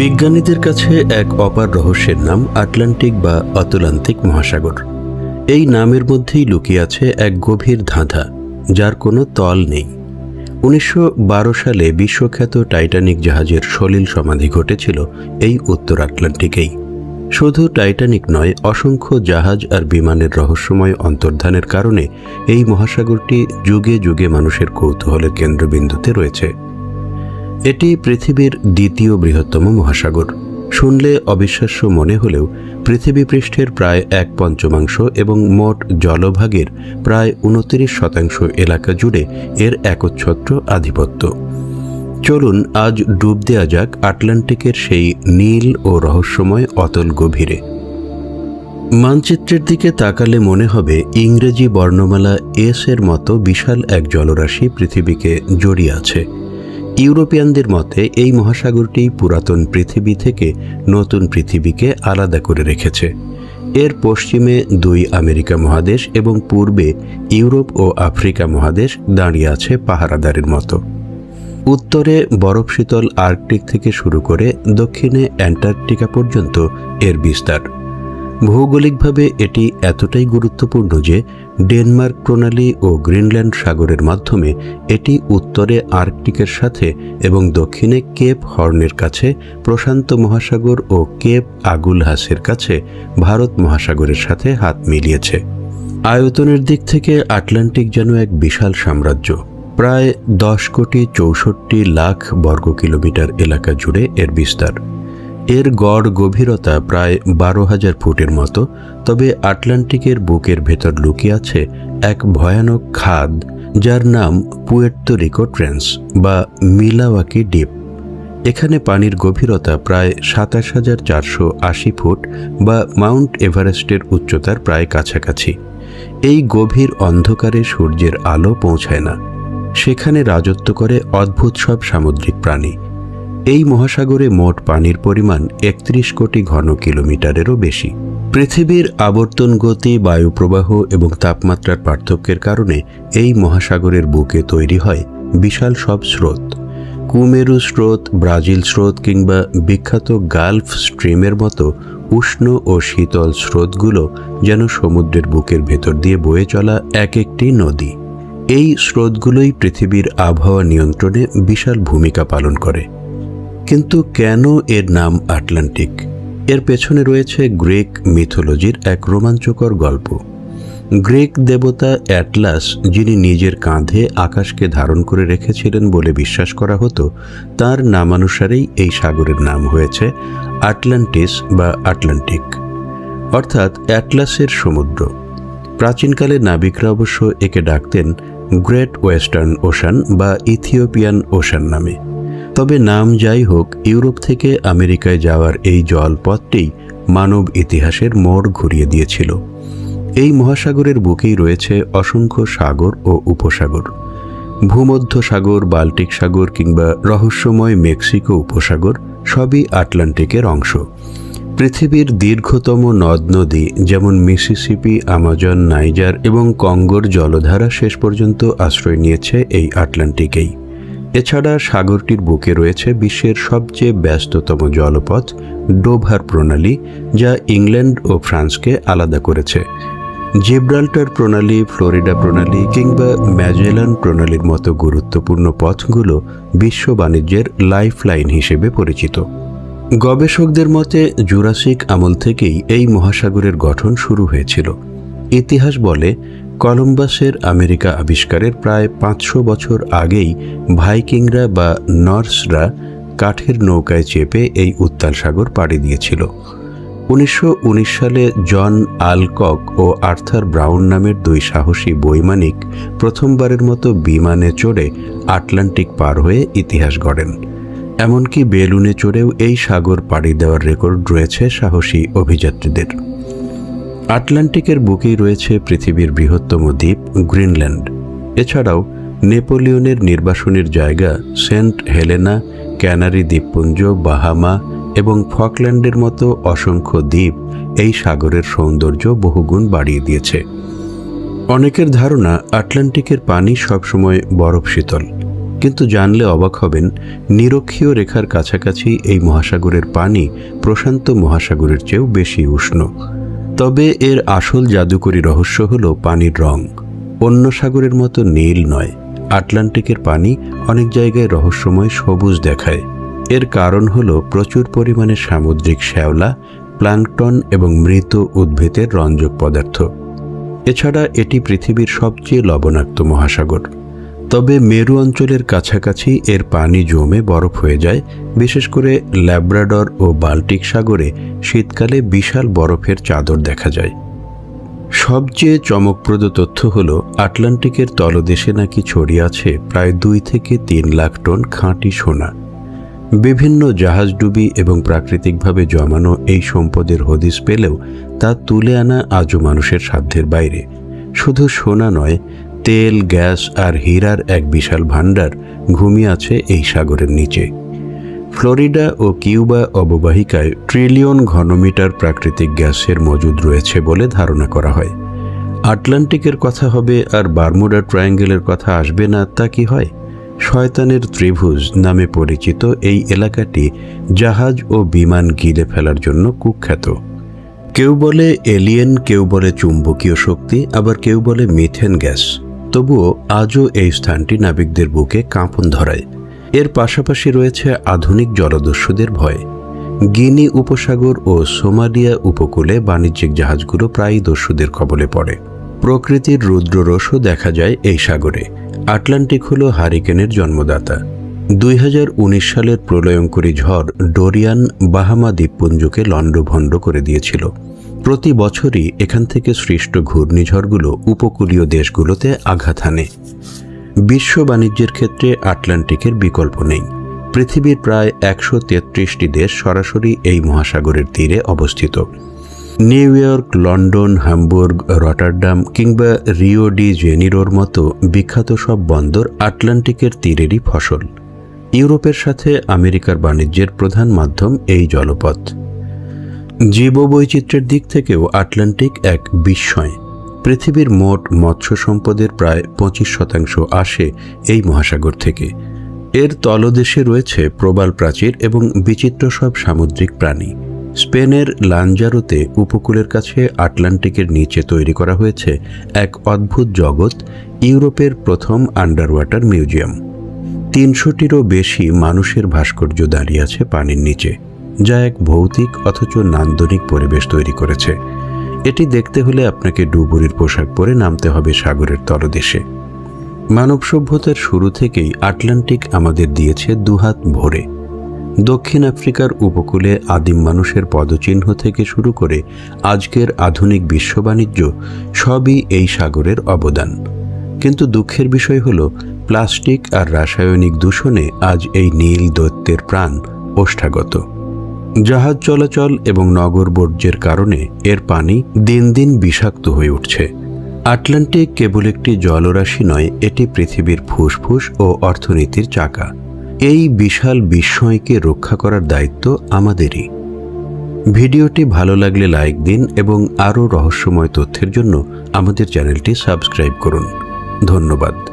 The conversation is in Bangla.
বিজ্ঞানীদের কাছে এক অপার রহস্যের নাম আটলান্টিক বা অতলান্তিক মহাসাগর। এই নামের মধ্যেই লুকিয়ে আছে এক গভীর ধাঁধা, যার কোনো তল নেই। উনিশশো বারো সালে বিশ্বখ্যাত টাইটানিক জাহাজের সলিল সমাধি ঘটেছিল এই উত্তর আটলান্টিকেই। শুধু টাইটানিক নয়, অসংখ্য জাহাজ আর বিমানের রহস্যময় অন্তর্ধানের কারণে এই মহাসাগরটি যুগে যুগে মানুষের কৌতূহলের কেন্দ্রবিন্দুতে রয়েছে। এটি পৃথিবীর দ্বিতীয় বৃহত্তম মহাসাগর। শুনলে অবিশ্বাস্য মনে হলেও পৃথিবী পৃষ্ঠের প্রায় এক পঞ্চমাংশ এবং মোট জলভাগের প্রায় উনত্রিশ শতাংশ এলাকা জুড়ে এর একচ্ছত্র আধিপত্য। চলুন আজ ডুব দেওয়া যাক আটলান্টিকের সেই নীল ও রহস্যময় অতল গভীরে। মানচিত্রের দিকে তাকালে মনে হবে ইংরেজি বর্ণমালা এস এর মতো বিশাল এক জলরাশি পৃথিবীকে জড়িয়ে আছে। ইউরোপিয়ানদের মতে, এই মহাসাগরটি পুরাতন পৃথিবী থেকে নতুন পৃথিবীকে আলাদা করে রেখেছে। এর পশ্চিমে দুই আমেরিকা মহাদেশ এবং পূর্বে ইউরোপ ও আফ্রিকা মহাদেশ দাঁড়িয়ে আছে পাহারাদারের মতো। উত্তরে বরফ শীতল আর্কটিক থেকে শুরু করে দক্ষিণে অ্যান্টার্কটিকা পর্যন্ত এর বিস্তার। ভৌগোলিকভাবে এটি এতটাই গুরুত্বপূর্ণ যে ডেনমার্ক প্রণালী ও গ্রিনল্যান্ড সাগরের মাধ্যমে এটি উত্তরে আর্কটিকের সাথে এবং দক্ষিণে কেপ হর্নের কাছে, প্রশান্ত মহাসাগর ও কেপ আগুলহাসের কাছে, ভারত মহাসাগরের সাথে হাত মিলিয়েছে। আয়তনের দিক থেকে আটলান্টিক যেন এক বিশাল সাম্রাজ্য। প্রায় দশ কোটি চৌষট্টি লাখ বর্গ কিলোমিটার এলাকা জুড়ে এর বিস্তার। এর গড় গভীরতা প্রায় বারো হাজার ফুটের মতো, তবে আটলান্টিকের বুকের ভেতর লুকিয়ে আছে এক ভয়ানক খাদ, যার নাম পুয়ের্তো রিকো ট্রেন্স বা মিলাওয়াকি ডিপ এখানে পানির গভীরতা প্রায় সাতাশ হাজার চারশো আশি ফুট বা মাউন্ট এভারেস্টের উচ্চতার প্রায় কাছাকাছি। এই গভীর অন্ধকারে সূর্যের আলো পৌঁছায় না। সেখানে রাজত্ব করে অদ্ভুত সব সামুদ্রিক প্রাণী। এই মহাসাগরে মোট পানির পরিমাণ একত্রিশ কোটি ঘন কিলোমিটারেরও বেশি। পৃথিবীর আবর্তন গতি, বায়ুপ্রবাহ এবং তাপমাত্রার পার্থক্যের কারণে এই মহাসাগরের বুকে তৈরি হয় বিশাল সব স্রোত। কুমেরু স্রোত, ব্রাজিল স্রোত কিংবা বিখ্যাত গালফ স্ট্রিমের মতো উষ্ণ ও শীতল স্রোতগুলো যেন সমুদ্রের বুকের ভেতর দিয়ে বয়ে চলা এক একটি নদী। এই স্রোতগুলোই পৃথিবীর আবহাওয়া নিয়ন্ত্রণে বিশাল ভূমিকা পালন করে। কিন্তু কেন এর নাম আটলান্টিক? এর পেছনে রয়েছে গ্রেক মিথোলজির এক রোমাঞ্চকর গল্প। গ্রেক দেবতা অ্যাটলাস, যিনি নিজের কাঁধে আকাশকে ধারণ করে রেখেছিলেন বলে বিশ্বাস করা হতো, তার নামানুসারেই এই সাগরের নাম হয়েছে আটলান্টিস বা আটলান্টিক। অর্থাৎ অ্যাটলাসের সমুদ্র। প্রাচীনকালে নাবিকরা অবশ্য একে ডাকতেন গ্রেট ওয়েস্টার্ন ওশান বা ইথিওপিয়ান ওশান নামে। তবে নাম যাই হোক, ইউরোপ থেকে আমেরিকায় যাওয়ার এই জলপথটি মানব ইতিহাসের মোড় ঘুরিয়ে দিয়েছিল। এই মহাসাগরের বুকেই রয়েছে অসংখ্য সাগর ও উপসাগর। ভূমধ্য সাগর, বাল্টিক সাগর কিংবা রহস্যময় মেক্সিকো উপসাগর সবই আটলান্টিকের অংশ। পৃথিবীর দীর্ঘতম নদ নদী যেমন মিসিসিপি, আমাজন, নাইজার এবং কঙ্গোর জলধারা শেষ পর্যন্ত আশ্রয় নিয়েছে এই আটলান্টিকেই। এছাড়া সাগরটির বুকে রয়েছে বিশ্বের সবচেয়ে ব্যস্ততম জলপথ, ডোভার প্রণালী, যা ইংল্যান্ড ও ফ্রান্সকে আলাদা করেছে। জিব্রাল্টার প্রণালী, ফ্লোরিডা প্রণালী কিংবা ম্যাজেলান প্রণালীর মতো গুরুত্বপূর্ণ পথগুলো বিশ্ব বাণিজ্যের লাইফলাইন হিসেবে পরিচিত। গবেষকদের মতে, জুরাসিক আমল থেকেই এই মহাসাগরের গঠন শুরু হয়েছিল। ইতিহাস বলে কলম্বাসের আমেরিকা আবিষ্কারের প্রায় পাঁচশো বছর আগেই ভাইকিংরা বা নর্সরা কাঠের নৌকায় চেপে এই উত্তাল সাগর পাড়ি দিয়েছিল। উনিশশো উনিশ সালে জন আলকক ও আর্থার ব্রাউন নামের দুই সাহসী বৈমানিক প্রথমবারের মতো বিমানে চড়ে আটলান্টিক পার হয়ে ইতিহাস গড়েন। এমনকি বেলুনে চড়েও এই সাগর পাড়ি দেওয়ার রেকর্ড রয়েছে সাহসী অভিযাত্রীদের। আটলান্টিকের বুকেই রয়েছে পৃথিবীর বৃহত্তম দ্বীপ গ্রিনল্যান্ড। এছাড়াও নেপোলিয়নের নির্বাসনের জায়গা সেন্ট হেলেনা, ক্যানারি দ্বীপপুঞ্জ, বাহামা এবং ফকল্যান্ডের মতো অসংখ্য দ্বীপ এই সাগরের সৌন্দর্য বহুগুণ বাড়িয়ে দিয়েছে। অনেকের ধারণা আটলান্টিকের পানি সবসময় বরফ শীতল, কিন্তু জানলে অবাক হবেন নিরক্ষীয় রেখার কাছাকাছি এই মহাসাগরের পানি প্রশান্ত মহাসাগরের চেয়েও বেশি উষ্ণ। তবে এর আসল জাদুকরী রহস্য হল পানির রং। অন্য সাগরের মতো নীল নয়। আটলান্টিকের পানি অনেক জায়গায় রহস্যময় সবুজ দেখায়। এর কারণ হল প্রচুর পরিমাণে সামুদ্রিক শ্যাওলা, প্লাঙ্কটন এবং মৃত উদ্ভিদের রঞ্জক পদার্থ। এছাড়া এটি পৃথিবীর সবচেয়ে লবণাক্ত মহাসাগর। তবে মেরু অঞ্চলের কাছাকাছি এর পানি জমে বরফ হয়ে যায়, বিশেষ করে ল্যাব্রাডর ও বাল্টিক সাগরে শীতকালে বিশাল বরফের চাদর দেখা যায়। সবচেয়ে চমকপ্রদ তথ্য হল, আটলান্টিকের তলদেশে নাকি ছড়িয়ে আছে প্রায় দুই থেকে তিন লাখ টন খাঁটি সোনা। বিভিন্ন জাহাজডুবি এবং প্রাকৃতিকভাবে জমানো এই সম্পদের হদিস পেলেও তা তুলে আনা আজও মানুষের সাধ্যের বাইরে। শুধু সোনা নয় তেল, গ্যাস আর হীরার এক বিশাল ভাণ্ডার ঘুমিয়ে আছে এই সাগরের নিচে। ফ্লোরিডা ও কিউবা অববাহিকায় ট্রিলিয়ন ঘনমিটার প্রাকৃতিক গ্যাসের মজুদ রয়েছে বলে ধারণা করা হয়। আটলান্টিকের কথা হবে আর বারমুডা ট্রায়াঙ্গেলের কথা আসবে না, তা কি হয়? শয়তানের ত্রিভুজ নামে পরিচিত এই এলাকাটি জাহাজ ও বিমান গিলে ফেলার জন্য কুখ্যাত। কেউ বলে এলিয়েন, কেউ বলে চুম্বকীয় শক্তি, আবার কেউ বলে মিথেন গ্যাস। তবুও আজও এই স্থানটি নাবিকদের বুকে কাঁপন ধরায়। এর পাশাপাশি রয়েছে আধুনিক জলদস্যুদের ভয়। গিনি উপসাগর ও সোমালিয়া উপকূলে বাণিজ্যিক জাহাজগুলো প্রায়ই দস্যুদের কবলে পড়ে। প্রকৃতির রুদ্ররসও দেখা যায় এই সাগরে। আটলান্টিক হল হারিকেনের জন্মদাতা। দুই হাজার উনিশ সালের প্রলয়ঙ্করী ঝড় ডোরিয়ান বাহামা দ্বীপপুঞ্জকে লণ্ডভণ্ড করে দিয়েছিল। প্রতি বছরই এখান থেকে সৃষ্ট ঘূর্ণিঝড়গুলো উপকূলীয় দেশগুলোতে আঘাত হানে। বিশ্ব বাণিজ্যের ক্ষেত্রে আটলান্টিকের বিকল্প নেই। পৃথিবীর প্রায় একশো তেত্রিশটি দেশ সরাসরি এই মহাসাগরের তীরে অবস্থিত। New York, London, Hamburg, Rotterdam কিংবা রিও ডি জেনিরোর মতো বিখ্যাত সব বন্দর আটলান্টিকের তীরেরই ফসল। ইউরোপের সাথে আমেরিকার বাণিজ্যের প্রধান মাধ্যম এই জলপথ। জীববৈচিত্র্যের দিক থেকেও আটলান্টিক এক বিস্ময়। পৃথিবীর মোট মৎস্য সম্পদের প্রায় পঁচিশ শতাংশ আসে এই মহাসাগর থেকে। এর তলদেশে রয়েছে প্রবাল প্রাচীর এবং বিচিত্র সব সামুদ্রিক প্রাণী। স্পেনের লাঞ্জারোতে উপকূলের কাছে আটলান্টিকের নিচে তৈরি করা হয়েছে এক অদ্ভুত জগৎ, ইউরোপের প্রথম আন্ডার ওয়াটার মিউজিয়াম। তিনশোটিরও বেশি মানুষের ভাস্কর্য দাঁড়িয়ে আছে পানির নিচে। যা এক ভৌতিক অথচ নান্দনিক পরিবেশ তৈরি করেছে। এটি দেখতে হলে আপনাকে ডুবুরির পোশাক পরে নামতে হবে সাগরের তলদেশে। মানব সভ্যতার শুরু থেকেই আটলান্টিক আমাদের দিয়েছে দুহাত ভরে। দক্ষিণ আফ্রিকার উপকূলে আদিম মানুষের পদচিহ্ন থেকে শুরু করে আজকের আধুনিক বিশ্ব বাণিজ্য সবই এই সাগরের অবদান। কিন্তু দুঃখের বিষয় হল, প্লাস্টিক আর রাসায়নিক দূষণে আজ এই নীল দৈত্যের প্রাণ ওষ্ঠাগত। জাহাজ চলাচল এবং নগর বর্জ্যের কারণে এর পানি দিন দিন বিষাক্ত হয়ে উঠছে। আটলান্টিক কেবল একটি জলরাশি নয়, এটি পৃথিবীর ফুসফুস ও অর্থনীতির চাকা। এই বিশাল বিস্ময়কে রক্ষা করার দায়িত্ব আমাদেরই। ভিডিওটি ভালো লাগলে লাইক দিন এবং আরও রহস্যময় তথ্যের জন্য আমাদের চ্যানেলটি সাবস্ক্রাইব করুন। ধন্যবাদ।